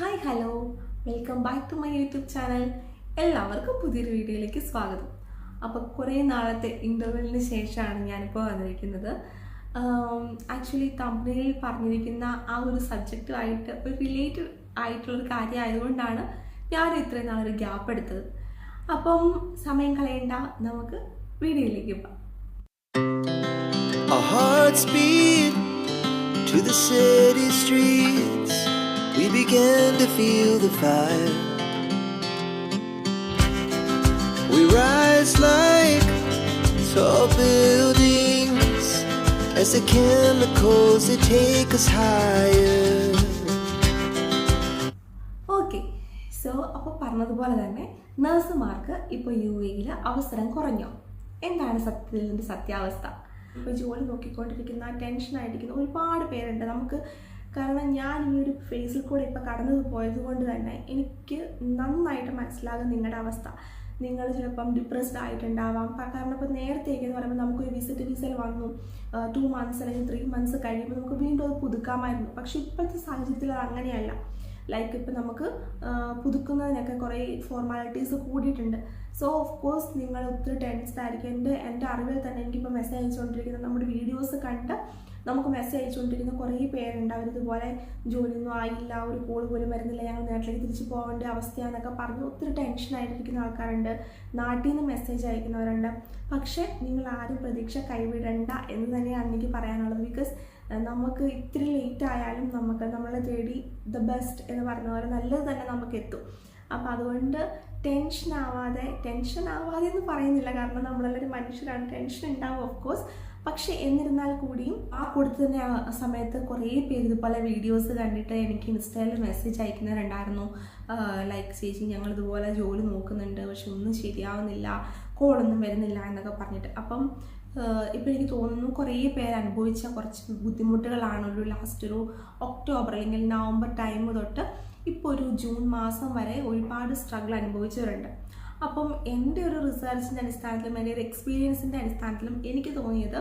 Hi hello welcome back to my YouTube channel എല്ലാവർക്കും പുതിയൊരു വീഡിയോയിലേക്ക് സ്വാഗതം. അപ്പോൾ കുറേ നാളത്തെ ഇന്റർവെല്ലിന് ശേഷമാണ് ഞാനിപ്പോൾ വന്നിരിക്കുന്നത്. ആക്ച്വലി കമ്പനിയിൽ പറഞ്ഞിരിക്കുന്ന ആ ഒരു സബ്ജക്റ്റുമായിട്ട് ഒരു റിലേറ്റഡ് ആയിട്ടുള്ളൊരു കാര്യം ആയതുകൊണ്ടാണ് ഞാൻ ഇത്രയും നാളൊരു ഗ്യാപ്പ് എടുത്തത്. അപ്പം സമയം കളയണ്ട നമുക്ക് വീഡിയോയിലേക്ക് പോകാം. A hearts beat to the city streets. We began to feel the fire. We rise like tall buildings as the chemicals they take us higher. Okay so അപ്പോൾ പറഞ്ഞതുപോലെ തന്നെ നഴ്സുമാർക്ക് ഇപ്പോൾ യു എയിൽ അവസരം കുറഞ്ഞോ എന്താണ് സത്യത്തിൽ ഇതിന്റെ സത്യാവസ്ഥ ഇപ്പോൾ ജോലി നോക്കിക്കൊണ്ടിരിക്കുന്ന ടെൻഷനായിട്ടിരിക്കുന്ന ഒരുപാട് പേരുണ്ട് നമുക്ക് കാരണം ഞാൻ ഈ ഒരു ഫേസിൽ കൂടെ ഇപ്പോൾ കടന്നു പോയത് കൊണ്ട് തന്നെ എനിക്ക് നന്നായിട്ട് മനസ്സിലാകും നിങ്ങളുടെ അവസ്ഥ. നിങ്ങൾ ചിലപ്പം ഡിപ്രസ്ഡ് ആയിട്ടുണ്ടാവാം. കാരണം ഇപ്പോൾ നേരത്തേക്ക് എന്ന് പറയുമ്പോൾ നമുക്കൊരു വിസിറ്റ് വിസൽ വന്നു. ടു മന്ത്സ് അല്ലെങ്കിൽ ത്രീ മന്ത്സ് കഴിയുമ്പോൾ നമുക്ക് വീണ്ടും അത് പുതുക്കാമായിരുന്നു. പക്ഷേ ഇപ്പോഴത്തെ സാഹചര്യത്തിൽ അത് അങ്ങനെയല്ല. ലൈക്ക് ഇപ്പം നമുക്ക് പുതുക്കുന്നതിനൊക്കെ കുറേ ഫോർമാലിറ്റീസ് കൂടിയിട്ടുണ്ട്. സോ ഓഫ് കോഴ്സ് നിങ്ങൾ ഒത്തിരി ടെൻസ്ഡ് ആയിരിക്കും. എന്റെ എന്റെ അറിവിൽ തന്നെ എനിക്കിപ്പോൾ മെസ്സേജ് അയച്ചുകൊണ്ടിരിക്കുന്നത് നമ്മുടെ വീഡിയോസ് കണ്ട് നമുക്ക് മെസ്സേജ് അയച്ചുകൊണ്ടിരിക്കുന്ന കുറേ പേരുണ്ട്. അവരിതുപോലെ ജോലിയൊന്നും ആയില്ല ഒരു കോൾ പോലും വരുന്നില്ല. ഞങ്ങൾ നാട്ടിലേക്ക് തിരിച്ചു പോകേണ്ട അവസ്ഥയാണെന്നൊക്കെ പറഞ്ഞ് ഒത്തിരി ടെൻഷനായിട്ടിരിക്കുന്ന ആൾക്കാരുണ്ട്. നാട്ടിൽ നിന്ന് മെസ്സേജ് അയക്കുന്നവരുണ്ട്. പക്ഷേ നിങ്ങൾ ആരും പ്രതീക്ഷ കൈവിടണ്ട എന്ന് തന്നെയാണ് എനിക്ക് പറയാനുള്ളത്. ബിക്കോസ് നമുക്ക് ഇത്തിരി ലേറ്റ് ആയാലും നമുക്ക് നമ്മളെ തേടി ദ ബെസ്റ്റ് എന്ന് പറഞ്ഞ പോലെ നല്ലത് തന്നെ നമുക്ക് എത്തും. അപ്പോൾ അതുകൊണ്ട് ടെൻഷൻ ആവാതെ ടെൻഷൻ ആവാതെ എന്ന് പറയുന്നില്ല. കാരണം നമ്മളെല്ലാവരും മനുഷ്യരാണ്. ടെൻഷൻ ഉണ്ടാവും ഓഫ് കോഴ്സ് പക്ഷേ എന്നിരുന്നാൽ കൂടിയും ആ കൊടുത്തതിന്റെ ആ സമയത്ത് കുറേ പേര് പല വീഡിയോസ് കണ്ടിട്ട് എനിക്ക് ഇൻസ്റ്റയിൽ മെസ്സേജ് അയക്കുന്നവരുണ്ടായിരുന്നു. ലൈക്ക് ചേച്ചി ഞങ്ങൾ ഇതുപോലെ ജോലി നോക്കുന്നുണ്ട്. പക്ഷെ ഒന്നും ശരിയാവുന്നില്ല. കോളൊന്നും വരുന്നില്ല എന്നൊക്കെ പറഞ്ഞിട്ട്. അപ്പം ഇപ്പോൾ എനിക്ക് തോന്നുന്നു കുറേ പേര് അനുഭവിച്ച കുറച്ച് ബുദ്ധിമുട്ടുകളാണ് ഒരു ലാസ്റ്റ് ഒരു ഒക്ടോബർ അല്ലെങ്കിൽ നവംബർ ടൈം തൊട്ട് ഇപ്പോൾ ഒരു ജൂൺ മാസം വരെ ഒരുപാട് സ്ട്രഗിൾ അനുഭവിച്ചവരുണ്ട്. അപ്പം എന്റെ ഒരു റിസർച്ചിന്റെ അടിസ്ഥാനത്തിലും എന്റെ ഒരു എക്സ്പീരിയൻസിന്റെ അടിസ്ഥാനത്തിലും എനിക്ക് തോന്നിയത്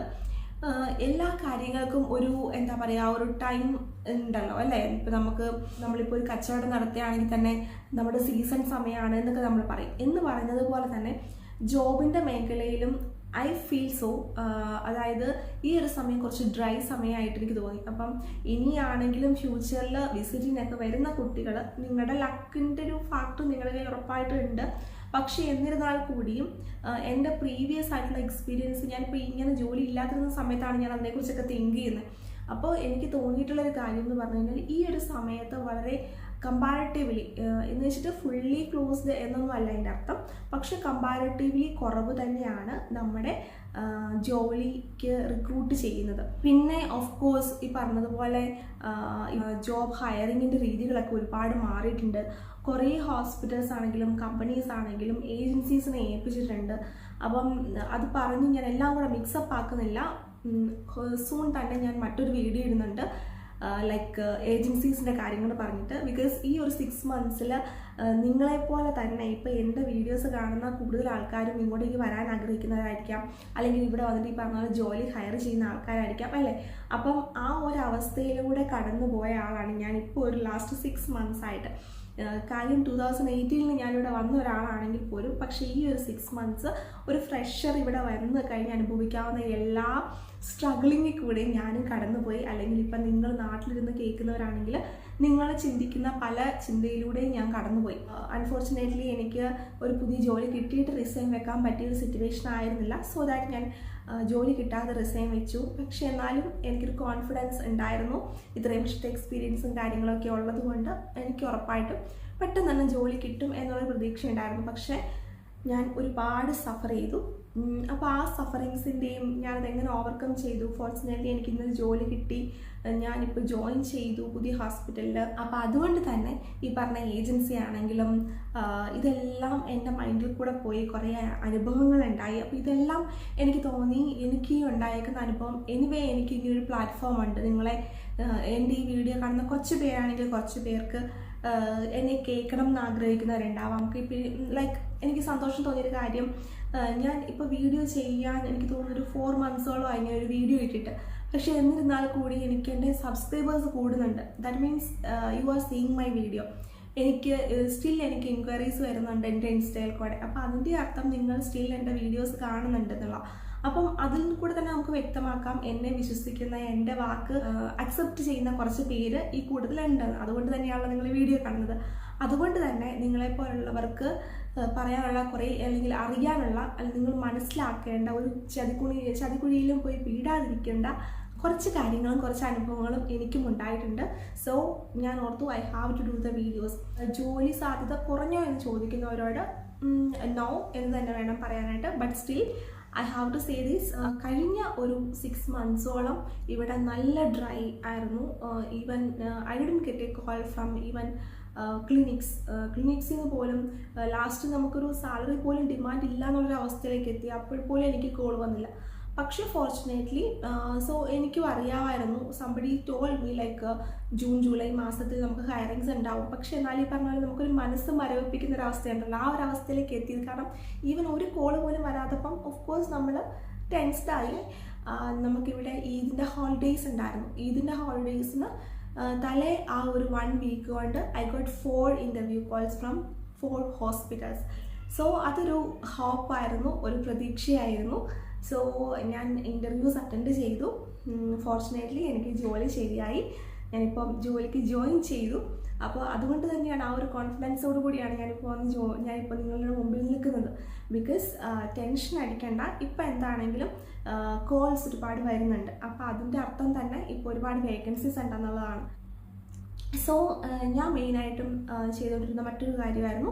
എല്ലാ കാര്യങ്ങൾക്കും ഒരു എന്താ പറയുക ഒരു ടൈം ഉണ്ടല്ലോ അല്ലേ? ഇപ്പം നമുക്ക് നമ്മളിപ്പോൾ ഒരു കച്ചവടം നടത്തുകയാണെങ്കിൽ തന്നെ നമ്മുടെ സീസൺ സമയമാണ് എന്നൊക്കെ നമ്മൾ പറയും. എന്ന് പറയുന്നത് പോലെ തന്നെ ജോബിന്റെ മേഖലയിലും ഐ ഫീൽ സോ അതായത് ഈ ഒരു സമയം കുറച്ച് ഡ്രൈ സമയമായിട്ട് എനിക്ക് തോന്നി. അപ്പം ഇനിയാണെങ്കിലും ഫ്യൂച്ചറിൽ വിസിറ്റിനൊക്കെ വരുന്ന കുട്ടികൾ നിങ്ങളുടെ ലക്കിന്റെ ഒരു ഫാക്ടർ നിങ്ങളുടെ കയ്യിൽ ഉറപ്പായിട്ടും ഉണ്ട്. പക്ഷേ എന്നിരുന്നാൽ കൂടിയും എന്റെ പ്രീവിയസ് ആയിട്ടുള്ള എക്സ്പീരിയൻസ് ഞാനിപ്പോൾ ഇങ്ങനെ ജോലി ഇല്ലാതിരുന്ന സമയത്താണ് ഞാൻ അതിനെക്കുറിച്ചൊക്കെ തിങ്ക് ചെയ്യുന്നത്. അപ്പോൾ എനിക്ക് തോന്നിയിട്ടുള്ളൊരു കാര്യം എന്ന് പറഞ്ഞു കഴിഞ്ഞാൽ ഈ ഒരു സമയത്ത് വളരെ കമ്പാരറ്റീവ്ലി എന്ന് വെച്ചിട്ട് ഫുള്ളി ക്ലോസ്ഡ് എന്നൊന്നും അല്ല എന്റെ അർത്ഥം. പക്ഷെ കമ്പാരറ്റീവ്ലി കുറവ് തന്നെയാണ് നമ്മുടെ ജോലിക്ക് റിക്രൂട്ട് ചെയ്യുന്നത്. പിന്നെ ഓഫ് കോഴ്സ് ഈ പറഞ്ഞതുപോലെ ജോബ് ഹയറിങ്ങിന്റെ രീതികളൊക്കെ ഒരുപാട് മാറിയിട്ടുണ്ട്. കുറേ ഹോസ്പിറ്റൽസ് ആണെങ്കിലും കമ്പനീസ് ആണെങ്കിലും ഏജൻസീസിനെ ഏൽപ്പിച്ചിട്ടുണ്ട്. അപ്പം അത് പറഞ്ഞ് ഞാൻ എല്ലാം കൂടെ മിക്സപ്പ് ആക്കുന്നില്ല. സൂൺ തന്നെ ഞാൻ മറ്റൊരു വീഡിയോ ഇടുന്നുണ്ട്. ലൈക്ക് ഏജൻസീസിന്റെ കാര്യങ്ങൾ പറഞ്ഞിട്ട് ബിക്കോസ് ഈ ഒരു സിക്സ് മന്ത്സിൽ നിങ്ങളെപ്പോലെ തന്നെ ഇപ്പോൾ എന്റെ വീഡിയോസ് കാണുന്ന കൂടുതൽ ആൾക്കാരും ഇങ്ങോട്ടേക്ക് വരാൻ ആഗ്രഹിക്കുന്നവരായിരിക്കാം. അല്ലെങ്കിൽ ഇവിടെ വന്നിട്ട് ഈ പറഞ്ഞ ജോലി ഹയർ ചെയ്യുന്ന ആൾക്കാരായിരിക്കാം അല്ലേ? അപ്പം ആ ഒരു അവസ്ഥയിലൂടെ കടന്നു പോയ ആളാണ് ഞാൻ ഇപ്പോൾ ഒരു ലാസ്റ്റ് സിക്സ് മന്ത്സ് ആയിട്ട്. കാര്യം ടൂ തൗസൻഡ് എയ്റ്റീനിൽ ഞാനിവിടെ വന്ന ഒരാളാണെങ്കിൽ പോലും പക്ഷേ ഈ ഒരു സിക്സ് മന്ത്സ് ഒരു ഫ്രഷർ ഇവിടെ വന്ന് കഴിഞ്ഞ് അനുഭവിക്കാവുന്ന എല്ലാ സ്ട്രഗിളിങ്ങിൽ കൂടെ ഞാനും കടന്നുപോയി. ഇപ്പം നിങ്ങൾ നാട്ടിലിരുന്ന് കേൾക്കുന്നവരാണെങ്കിൽ നിങ്ങൾ ചിന്തിക്കുന്ന പല ചിന്തയിലൂടെയും ഞാൻ കടന്നുപോയി. അൺഫോർച്ചുനേറ്റ്ലി എനിക്ക് ഒരു പുതിയ ജോലി കിട്ടിയിട്ട് റിസൈൻ വെക്കാൻ പറ്റിയ ഒരു സിറ്റുവേഷൻ ആയിരുന്നില്ല. സോ ദാറ്റ് ഞാൻ ജോലി കിട്ടാതെ റിസൈൻ വെച്ചു. പക്ഷെ എന്നാലും എനിക്കൊരു കോൺഫിഡൻസ് ഉണ്ടായിരുന്നു. ഇത്രയും ഇഷ്ടത്തെ എക്സ്പീരിയൻസും കാര്യങ്ങളൊക്കെ ഉള്ളത് കൊണ്ട് എനിക്ക് ഉറപ്പായിട്ടും പെട്ടെന്ന് തന്നെ ജോലി കിട്ടും എന്നുള്ള പ്രതീക്ഷ ഉണ്ടായിരുന്നു പക്ഷേ ഞാൻ ഒരുപാട് സഫർ ചെയ്തു. അപ്പോൾ ആ സഫറിങ്സിന്റെയും ഞാൻ എങ്ങനെ ഓവർകം ചെയ്തു? ഫോർച്ചുനേറ്റ്ലി എനിക്ക് ഇന്നൊരു ജോലി കിട്ടി. ഞാനിപ്പോൾ ജോയിൻ ചെയ്തു പുതിയ ഹോസ്പിറ്റലിൽ അപ്പോൾ അതുകൊണ്ട് തന്നെ ഈ പറഞ്ഞ ഏജൻസി ആണെങ്കിലും ഇതെല്ലാം എന്റെ മൈൻഡിൽ കൂടെ പോയി കുറേ അനുഭവങ്ങളുണ്ടായി അപ്പോൾ ഇതെല്ലാം എനിക്ക് തോന്നി എനിക്ക് ഉണ്ടായേക്കുന്ന അനുഭവം. എനിവേ എനിക്ക് ഇങ്ങനെ ഒരു പ്ലാറ്റ്ഫോം ഉണ്ട്. നിങ്ങളെ എന്റെ ഈ വീഡിയോ കാണുന്ന കുറച്ച് പേരാണെങ്കിൽ കുറച്ച് പേർക്ക് എന്നെ കേൾക്കണം എന്ന് ആഗ്രഹിക്കുന്നവരുണ്ടാവാം. നമുക്ക് ഇപ്പം ലൈക്ക് എനിക്ക് സന്തോഷം തോന്നിയൊരു കാര്യം ഞാൻ ഇപ്പോൾ വീഡിയോ ചെയ്യാൻ എനിക്ക് തോന്നുന്നു ഒരു ഫോർ മന്ത്സോളം ഞാൻ ഒരു വീഡിയോ ഇട്ടിട്ട്. പക്ഷേ എന്നിരുന്നാൽ കൂടി എനിക്ക് എന്റെ സബ്സ്ക്രൈബേഴ്സ് കൂടുന്നുണ്ട്. That means you are seeing my video എനിക്ക് സ്റ്റിൽ എനിക്ക് എൻക്വയറീസ് വരുന്നുണ്ട് എന്റെ ഇൻസ്റ്റയിൽ കൂടെ. അപ്പോൾ അതിന്റെ അർത്ഥം നിങ്ങൾ സ്റ്റിൽ എന്റെ വീഡിയോസ് കാണുന്നുണ്ട് എന്നുള്ള. അപ്പം അതിൽ കൂടെ തന്നെ നമുക്ക് വ്യക്തമാക്കാം എന്നെ വിശ്വസിക്കുന്ന എന്റെ വാക്ക് അക്സെപ്റ്റ് ചെയ്യുന്ന കുറച്ച് പേര് ഈ കൂട്ടത്തിലുണ്ട് അതുകൊണ്ട് തന്നെയാണല്ലോ നിങ്ങൾ വീഡിയോ കാണുന്നത്. അതുകൊണ്ട് തന്നെ നിങ്ങളെപ്പോലുള്ളവർക്ക് പറയാനുള്ള കുറേ അല്ലെങ്കിൽ അറിയാനുള്ള അല്ലെങ്കിൽ നിങ്ങൾ മനസ്സിലാക്കേണ്ട ഒരു ചതിക്കുണി ചതിക്കുഴിയിലും പോയി വീടാതിരിക്കേണ്ട കുറച്ച് കാര്യങ്ങളും കുറച്ച് അനുഭവങ്ങളും എനിക്കും ഉണ്ടായിട്ടുണ്ട്. സോ ഞാൻ ഓർത്തു I have to do the videos ജോലി സാധ്യത കുറഞ്ഞോ എന്ന് ചോദിക്കുന്നവരോട് നോ എന്ന് തന്നെ വേണം പറയാനായിട്ട്. But still I have to say these കഴിഞ്ഞ ഒരു സിക്സ് മന്ത്സോളം ഇവിടെ നല്ല ഡ്രൈ ആയിരുന്നു. Even I didn't get a call from even clinics ക്ലിനിക്സിന് പോലും ലാസ്റ്റ് നമുക്കൊരു സാലറി പോലും ഡിമാൻഡ് ഇല്ല എന്നുള്ളൊരു അവസ്ഥയിലേക്ക് എത്തി. അപ്പോൾ പോലും എനിക്ക് കോൾ വന്നില്ല. പക്ഷേ ഫോർച്ചുനേറ്റ്ലി സോ എനിക്കും അറിയാമായിരുന്നു. Somebody told me like June July മാസത്തിൽ നമുക്ക് ഹയറിങ്സ് ഉണ്ടാവും. പക്ഷെ എന്നാൽ ഈ പറഞ്ഞ പോലെ നമുക്കൊരു മനസ്സ് മരവിപ്പിക്കുന്ന ഒരു അവസ്ഥയുണ്ടല്ലോ. ആ ഒരു അവസ്ഥയിലേക്ക് എത്തിയത്. കാരണം ഈവൻ ഒരു കോൾ പോലും വരാത്തപ്പം ഓഫ് കോഴ്സ് നമ്മൾ ടെൻസ്ഡായി നമുക്കിവിടെ ഈദിന്റെ ഹോളിഡേയ്സ് ഉണ്ടായിരുന്നു. ഈദിന്റെ ഹോളിഡേയ്സിന് തലേ ആ ഒരു വൺ വീക്ക് കൊണ്ട് I got four interview calls from four hospitals so അതൊരു ഹോപ്പായിരുന്നു ഒരു പ്രതീക്ഷയായിരുന്നു. സോ ഞാൻ ഇന്റർവ്യൂസ് അറ്റൻഡ് ചെയ്തു. ഫോർച്ചുനേറ്റ്ലി എനിക്ക് ജോലി ശരിയായി. ഞാനിപ്പം ജോലിക്ക് ജോയിൻ ചെയ്തു. അപ്പോൾ അതുകൊണ്ട് തന്നെയാണ് ആ ഒരു കോൺഫിഡൻസോട് കൂടിയാണ് ഞാനിപ്പോൾ വന്ന് ജോ ഞാനിപ്പോൾ നിങ്ങളുടെ മുമ്പിൽ നിൽക്കുന്നത്. ബിക്കോസ് ടെൻഷൻ അടിക്കേണ്ട. ഇപ്പം എന്താണെങ്കിലും കോൾസ് ഒരുപാട് വരുന്നുണ്ട്. അപ്പോൾ അതിന്റെ അർത്ഥം തന്നെ ഇപ്പോൾ ഒരുപാട് വേക്കൻസീസ് ഉണ്ടെന്നുള്ളതാണ്. സോ ഞാൻ മെയിനായിട്ടും ചെയ്തുകൊണ്ടിരുന്ന മറ്റൊരു കാര്യമായിരുന്നു.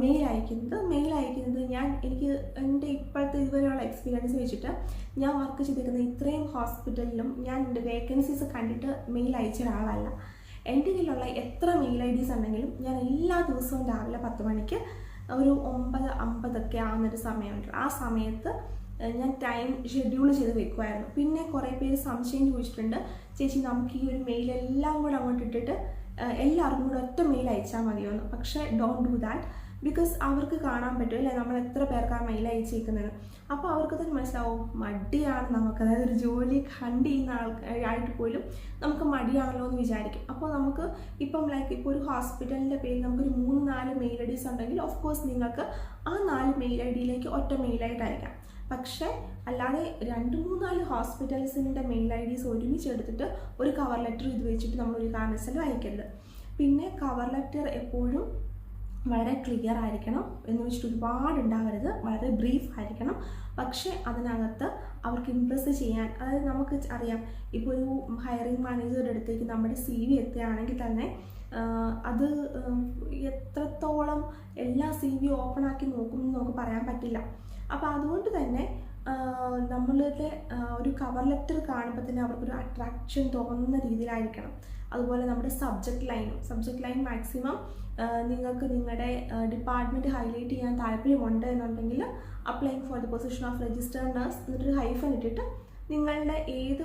മെയിൽ അയക്കുന്നത്. മെയിൽ അയക്കുന്നത് ഞാൻ എനിക്ക് എന്റെ ഇപ്പോഴത്തെ ഇതുവരെയുള്ള എക്സ്പീരിയൻസ് വെച്ചിട്ട് ഞാൻ വർക്ക് ചെയ്തിരിക്കുന്ന ഇത്രയും ഹോസ്പിറ്റലിലും ഞാൻ എന്റെ വേക്കൻസീസ് കണ്ടിട്ട് മെയിൽ അയച്ച ഒരാളല്ല. എന്റെ കയ്യിലുള്ള എത്ര മെയിൽ ഐ ഡീസ് ഉണ്ടെങ്കിലും ഞാൻ എല്ലാ ദിവസവും രാവിലെ പത്ത് മണിക്ക് ഒരു ഒമ്പത് അമ്പതൊക്കെ ആവുന്നൊരു സമയമുണ്ട്. ആ സമയത്ത് ഞാൻ ടൈം ഷെഡ്യൂൾ ചെയ്ത് വെക്കുമായിരുന്നു പിന്നെ കുറേ പേര് സംശയം ചോദിച്ചിട്ടുണ്ട്. ചേച്ചി നമുക്ക് ഈ ഒരു മെയിൽ എല്ലാം കൂടെ അങ്ങോട്ട് ഇട്ടിട്ട് എല്ലാവർക്കും കൂടെ ഒറ്റ മെയിൽ അയച്ചാൽ മതിയോന്ന് പക്ഷേ ഡോണ്ട് ഡു ദാറ്റ് ബിക്കോസ് അവർക്ക് കാണാൻ പറ്റും അല്ലേ? നമ്മൾ എത്ര പേർക്ക് ആ മെയിൽ അയച്ചേക്കുന്നത്? അപ്പോൾ അവർക്ക് തന്നെ മനസ്സിലാവും മടിയാണ് നമുക്ക്. അതായത് ഒരു ജോലി കണ്ട് ചെയ്യുന്ന ആയിട്ട് പോലും നമുക്ക് മടിയാണല്ലോ എന്ന് വിചാരിക്കും. അപ്പോൾ നമുക്ക് ഇപ്പം ലൈക്ക് ഇപ്പോൾ ഒരു ഹോസ്പിറ്റലിന്റെ പേരിൽ നമുക്കൊരു മൂന്ന് നാല് മെയിൽ ഐ ഡീസ് ഉണ്ടെങ്കിൽ ഓഫ് കോഴ്സ് നിങ്ങൾക്ക് ആ നാല് മെയിൽ ഐ ഡിയിലേക്ക് ഒറ്റ മെയിലായിട്ട് അയക്കാം. പക്ഷേ അല്ലാതെ രണ്ട് മൂന്നാൽ ഹോസ്പിറ്റൽസിന്റെ മെയിൽ ഐ ഡീസ് ഒരുമിച്ച് എടുത്തിട്ട് ഒരു കവർ ലെറ്റർ ഇത് വെച്ചിട്ട് നമ്മൾ ഒരു കാരണവശാലും അയക്കരുത് പിന്നെ കവർ ലെറ്റർ എപ്പോഴും വളരെ ക്ലിയർ ആയിരിക്കണം എന്ന് വെച്ചിട്ട് ഒരുപാട് ഉണ്ടാവരുത്. വളരെ ബ്രീഫ് ആയിരിക്കണം. പക്ഷേ അതിനകത്ത് അവർക്ക് ഇമ്പ്രസ് ചെയ്യാൻ അതായത് നമുക്ക് അറിയാം ഇപ്പോൾ ഒരു ഹയറിംഗ് മാനേജറുടെ അടുത്തേക്ക് നമ്മുടെ സി വി എത്തുകയാണെങ്കിൽ തന്നെ അത് എത്രത്തോളം എല്ലാ സി വി ഓപ്പൺ ആക്കി നോക്കുമെന്ന് നമുക്ക് പറയാൻ പറ്റില്ല. അപ്പോൾ അതുകൊണ്ട് തന്നെ നമ്മളുടെ ഒരു കവർ ലെറ്റർ കാണുമ്പോൾ തന്നെ അവർക്കൊരു അട്രാക്ഷൻ തോന്നുന്ന രീതിയിലായിരിക്കണം. അതുപോലെ നമ്മുടെ സബ്ജക്റ്റ് ലൈനും സബ്ജക്റ്റ് ലൈൻ മാക്സിമം നിങ്ങൾക്ക് നിങ്ങളുടെ ഡിപ്പാർട്ട്മെന്റ് ഹൈലൈറ്റ് ചെയ്യാൻ താല്പര്യമുണ്ട് എന്നുണ്ടെങ്കിൽ applying for the position of register nurse എന്നിട്ടൊരു ഹൈഫൻ ഇട്ടിട്ട് നിങ്ങളുടെ ഏത്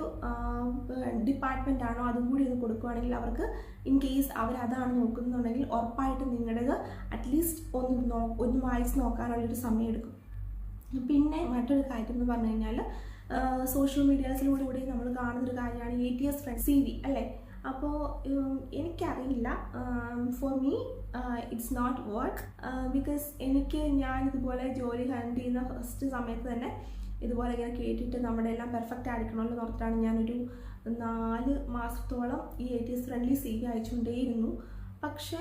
ഡിപ്പാർട്ട്മെന്റ് ആണോ അതും കൂടി ഒന്ന് കൊടുക്കുകയാണെങ്കിൽ അവർക്ക് ഇൻ കേസ് അവരതാണ് നോക്കുന്നുണ്ടെങ്കിൽ ഉറപ്പായിട്ടും നിങ്ങളുടേത് അറ്റ്ലീസ്റ്റ് ഒന്ന് നോ ഒന്ന് വായിച്ച് നോക്കാനുള്ളൊരു സമയം എടുക്കും പിന്നെ മറ്റൊരു കാര്യം എന്ന് പറഞ്ഞു കഴിഞ്ഞാൽ സോഷ്യൽ മീഡിയാസിലൂടെ കൂടി നമ്മൾ കാണുന്നൊരു കാര്യമാണ് A T S friend C V അല്ലേ? അപ്പോൾ എനിക്കറിയില്ല. For me it's not work because എനിക്ക് ഞാൻ ഇതുപോലെ ജോലി ഹാൻഡ് ചെയ്യുന്ന ഫസ്റ്റ് സമയത്ത് തന്നെ ഇതുപോലെ ഇങ്ങനെ കേട്ടിട്ട് നമ്മുടെ എല്ലാം പെർഫെക്റ്റ് എന്ന് ഓർത്താണ് ഞാനൊരു നാല് മാസത്തോളം ഈ A T S friendly C V അയച്ചുകൊണ്ടേയിരുന്നു. പക്ഷേ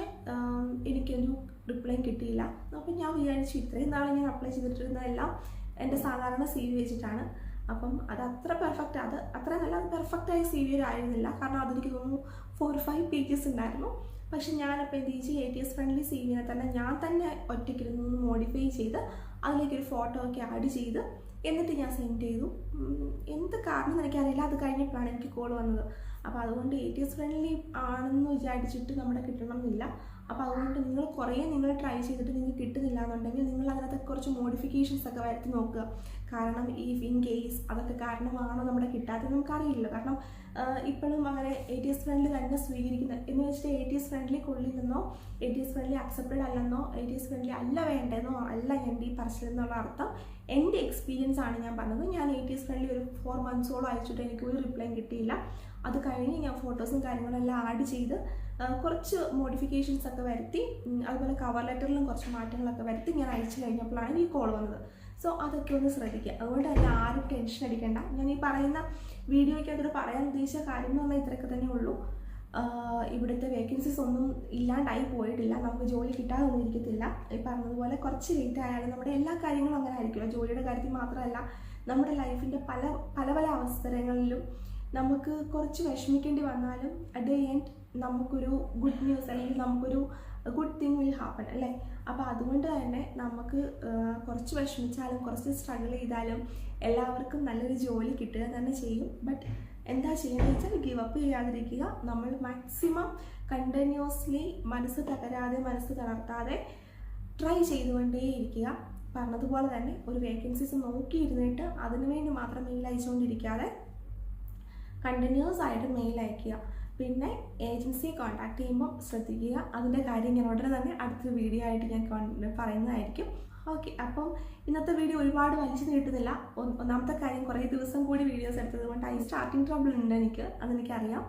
എനിക്കൊരു റിപ്ലൈ കിട്ടിയില്ല. അപ്പോൾ ഞാൻ വിചാരിച്ചു ഇത്രയും നാളെ ഞാൻ അപ്ലൈ ചെയ്തിട്ടിരുന്നതെല്ലാം എന്റെ സാധാരണ സി വി വെച്ചിട്ടാണ്. അപ്പം അത് അത്ര പെർഫെക്റ്റ് അത് അത്ര നല്ല പെർഫെക്റ്റ് പെർഫെക്റ്റായ സി വി ആയിരുന്നില്ല. കാരണം അതെനിക്ക് തോന്നുന്നു ഫോർ ഫൈവ് പേജസ് ഉണ്ടായിരുന്നു. പക്ഷെ ഞാനപ്പോൾ എന്ത് ചെയ്തു? A T S friendly C വിനെ തന്നെ ഞാൻ തന്നെ ഒറ്റയ്ക്കിരുന്ന് മോഡിഫൈ ചെയ്ത് അതിലേക്ക് ഒരു ഫോട്ടോ ഒക്കെ ആഡ് ചെയ്ത് എന്നിട്ട് ഞാൻ സെൻഡ് ചെയ്തു. എന്ത് കാരണം എനിക്കറിയില്ല. അത് കഴിഞ്ഞപ്പോഴാണ് എനിക്ക് കോൾ വന്നത്. അപ്പോൾ അതുകൊണ്ട് എ ടി എസ് ഫ്രണ്ട്ലി ആണെന്ന് വിചാരിച്ചിട്ട് നമ്മുടെ കിട്ടണം എന്നില്ല അപ്പോൾ അതുകൊണ്ട് നിങ്ങൾ കുറേ നിങ്ങൾ ട്രൈ ചെയ്തിട്ട് നിങ്ങൾക്ക് കിട്ടുന്നില്ല എന്നുണ്ടെങ്കിൽ നിങ്ങൾ അതിനകത്ത് കുറച്ച് മോഡിഫിക്കേഷൻസ് ഒക്കെ വരുത്തി നോക്കുക. കാരണം ഈ ഇൻ കേസ് അതൊക്കെ കാരണമാണോ നമ്മുടെ കിട്ടാത്തത് നമുക്കറിയില്ല കാരണം ഇപ്പോഴും അങ്ങനെ എ ടി എസ് ഫ്രണ്ട്ലി തന്നെ സ്വീകരിക്കുന്നത് എന്ന് വെച്ചിട്ട് A T S friendly കൊള്ളില്ലെന്നോ A T S friendly accepted അല്ലെന്നോ A T S friendly അല്ല വേണ്ടതെന്നോ അല്ല എന്റെ ഈ പറച്ചിലെന്നുള്ള അർത്ഥം എന്റെ എക്സ്പീരിയൻസ് ആണ് ഞാൻ പറഞ്ഞത്. ഞാൻ എ ടി എസ് ഫ്രണ്ട്ലി ഒരു ഫോർ മന്ത്സോളം അയച്ചിട്ട് എനിക്ക് ഒരു റിപ്ലൈ കിട്ടിയില്ല. അത് കഴിഞ്ഞ് ഞാൻ ഫോട്ടോസും കാര്യങ്ങളെല്ലാം ആഡ് ചെയ്ത് കുറച്ച് മോഡിഫിക്കേഷൻസ് ഒക്കെ വരുത്തി അതുപോലെ കവർ ലെറ്ററിലും കുറച്ച് മാറ്റങ്ങളൊക്കെ വരുത്തി ഞാൻ അയച്ചു കഴിഞ്ഞപ്പോഴാണ് ഈ കോൾ വന്നത്. സോ അതൊക്കെ ഒന്ന് ശ്രദ്ധിക്കുക. അതുകൊണ്ട് തന്നെ ആരും ടെൻഷൻ അടിക്കേണ്ട. ഞാൻ ഈ പറയുന്ന വീഡിയോയ്ക്കകത്തോട് പറയാൻ ഉദ്ദേശിച്ച കാര്യം എന്ന് പറഞ്ഞാൽ ഇത്രയൊക്കെ തന്നെ ഉള്ളൂ. ഇവിടുത്തെ വേക്കൻസീസ് ഒന്നും ഇല്ലാണ്ടായി പോയിട്ടില്ല. നമുക്ക് ജോലി കിട്ടാതെ ഒന്നും ഇരിക്കത്തില്ല. ഈ പറഞ്ഞതുപോലെ കുറച്ച് ലേറ്റ് ആയാലും നമ്മുടെ എല്ലാ കാര്യങ്ങളും അങ്ങനെ ആയിരിക്കില്ല ജോലിയുടെ കാര്യത്തിൽ മാത്രമല്ല നമ്മുടെ ലൈഫിന്റെ പല പല പല അവസരങ്ങളിലും നമുക്ക് കുറച്ച് വിഷമിക്കേണ്ടി വന്നാലും അറ്റ് ദ എൻഡ് നമുക്കൊരു ഗുഡ് ന്യൂസ് അല്ലെങ്കിൽ നമുക്കൊരു ഗുഡ് തിങ് വിൽ ഹാപ്പൺ അല്ലേ? അപ്പോൾ അതുകൊണ്ട് തന്നെ നമുക്ക് കുറച്ച് വിഷമിച്ചാലും കുറച്ച് സ്ട്രഗിൾ ചെയ്താലും എല്ലാവർക്കും നല്ലൊരു ജോലി കിട്ടുക തന്നെ ചെയ്യും. ബട്ട് എന്താ ചെയ്യുന്നത് വെച്ചാൽ ഗിവ് അപ്പ് ചെയ്യാതിരിക്കുക. നമ്മൾ മാക്സിമം കണ്ടിന്യൂസ്ലി മനസ്സ് തകരാതെ മനസ്സ് തളർത്താതെ ട്രൈ ചെയ്തുകൊണ്ടേയിരിക്കുക. പറഞ്ഞതുപോലെ തന്നെ ഒരു വേക്കൻസീസ് നോക്കിയിരുന്നിട്ട് അതിനുവേണ്ടി മാത്രം മെയിൽ അയച്ചുകൊണ്ടിരിക്കാതെ കണ്ടിന്യൂസ് ആയിട്ട് മെയിൽ അയക്കുക. പിന്നെ ഏജൻസിയെ കോൺടാക്ട് ചെയ്യുമ്പോൾ ശ്രദ്ധിക്കുക. അതിന്റെ കാര്യം ഞാൻ ഉടനെ തന്നെ അടുത്ത വീഡിയോ ആയിട്ട് ഞാൻ പറയുന്നതായിരിക്കും. ഓക്കെ അപ്പം ഇന്നത്തെ വീഡിയോ ഒരുപാട് വലിച്ചു നീട്ടുന്നില്ല ഒന്നാമത്തെ കാര്യം കുറേ ദിവസം കൂടി വീഡിയോസ് എടുത്തത് കൊണ്ട് അതിന് സ്റ്റാർട്ടിങ് ട്രബിൾ ഉണ്ട് എനിക്ക് അതെനിക്കറിയാം.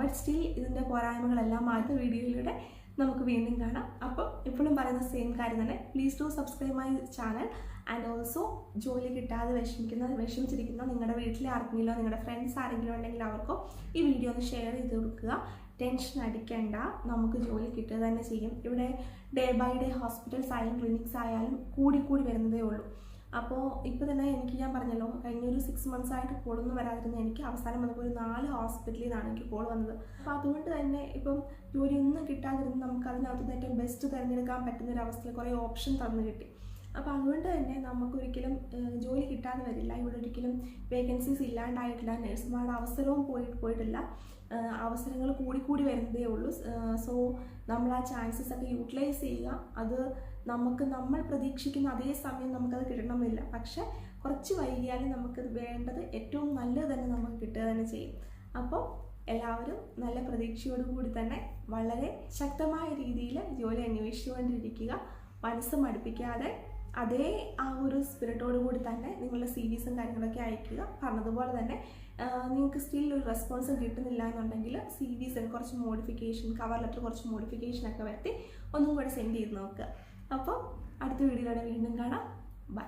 ബട്ട് സ്റ്റിൽ ഇതിന്റെ പോരായ്മകളെല്ലാം മാറ്റി വീഡിയോയിലൂടെ നമുക്ക് വീണ്ടും കാണാം. അപ്പം ഇപ്പോഴും പറയുന്ന സെയിം കാര്യം തന്നെ. Please to subscribe my channel and also ജോലി കിട്ടാതെ വിഷമിക്കുന്ന വിഷമിച്ചിരിക്കുന്ന നിങ്ങളുടെ വീട്ടിലെ ആർക്കെങ്കിലോ നിങ്ങളുടെ ഫ്രണ്ട്സ് ആരെങ്കിലും ഉണ്ടെങ്കിൽ അവർക്കോ ഈ വീഡിയോ ഒന്ന് ഷെയർ ചെയ്ത് കൊടുക്കുക. ടെൻഷൻ അടിക്കേണ്ട. നമുക്ക് ജോലി കിട്ടുക തന്നെ ചെയ്യും. ഇവിടെ ഡേ ബൈ ഡേ ഹോസ്പിറ്റൽസ് ആയാലും ക്ലിനിക്സ് ആയാലും കൂടി കൂടി വരുന്നതേ ഉള്ളൂ. അപ്പോൾ ഇപ്പോൾ തന്നെ എനിക്ക് ഞാൻ പറഞ്ഞല്ലോ കഴിഞ്ഞ ഒരു സിക്സ് മന്ത്സ് ആയിട്ട് കോളൊന്നും വരാതിരുന്ന എനിക്ക് അവസാനം വന്നപ്പോൾ ഒരു നാല് ഹോസ്പിറ്റലിൽ നിന്നാണ് എനിക്ക് കോൾ വന്നത്. അപ്പോൾ അതുകൊണ്ട് തന്നെ ഇപ്പം ജോലി ഒന്നും കിട്ടാതിരുന്ന് നമുക്ക് അതിനകത്ത് ഏറ്റവും ബെസ്റ്റ് തിരഞ്ഞെടുക്കാൻ പറ്റുന്ന ഒരു അവസ്ഥയിൽ കുറേ ഓപ്ഷൻ തന്നു കിട്ടി. അപ്പോൾ അതുകൊണ്ട് തന്നെ നമുക്കൊരിക്കലും ജോലി കിട്ടാതെ വരില്ല. ഇവിടെ ഒരിക്കലും വേക്കൻസീസ് ഇല്ലാണ്ടായിട്ടില്ല. നഴ്സുമാരുടെ അവസരവും പോയി പോയിട്ടില്ല. അവസരങ്ങൾ കൂടിക്കൂടി കൂടി വരുന്നതേ ഉള്ളൂ. സോ നമ്മൾ ആ ചാൻസസ് ഒക്കെ യൂട്ടിലൈസ് ചെയ്യുക. അത് നമുക്ക് നമ്മൾ പ്രതീക്ഷിക്കുന്ന അതേ സമയം നമുക്കത് കിട്ടണമെന്നില്ല പക്ഷെ കുറച്ച് വൈകിയാലും നമുക്ക് വേണ്ടത് ഏറ്റവും നല്ലത് തന്നെ നമുക്ക് കിട്ടുക തന്നെ ചെയ്യും. അപ്പോൾ എല്ലാവരും നല്ല പ്രതീക്ഷയോടുകൂടി തന്നെ വളരെ ശക്തമായ രീതിയിൽ ജോലി അന്വേഷിച്ചുകൊണ്ടിരിക്കുക. മനസ്സ് മടുപ്പിക്കാതെ അതേ ആ ഒരു സ്പിരിറ്റോട് കൂടി തന്നെ നിങ്ങളുടെ സി വിസും കാര്യങ്ങളൊക്കെ അയക്കുക പറഞ്ഞതുപോലെ തന്നെ നിങ്ങൾക്ക് സ്റ്റിൽ ഒരു റെസ്പോൺസ് കിട്ടുന്നില്ല എന്നുണ്ടെങ്കിൽ സി വിസിൽ കുറച്ച് മോഡിഫിക്കേഷൻ കവർ ലെറ്റർ കുറച്ച് മോഡിഫിക്കേഷൻ ഒക്കെ വരുത്തി ഒന്നും കൂടെ സെൻഡ് ചെയ്ത് നോക്കുക. അപ്പോൾ അടുത്ത വീഡിയോയിലൂടെ വീണ്ടും കാണാം. ബൈ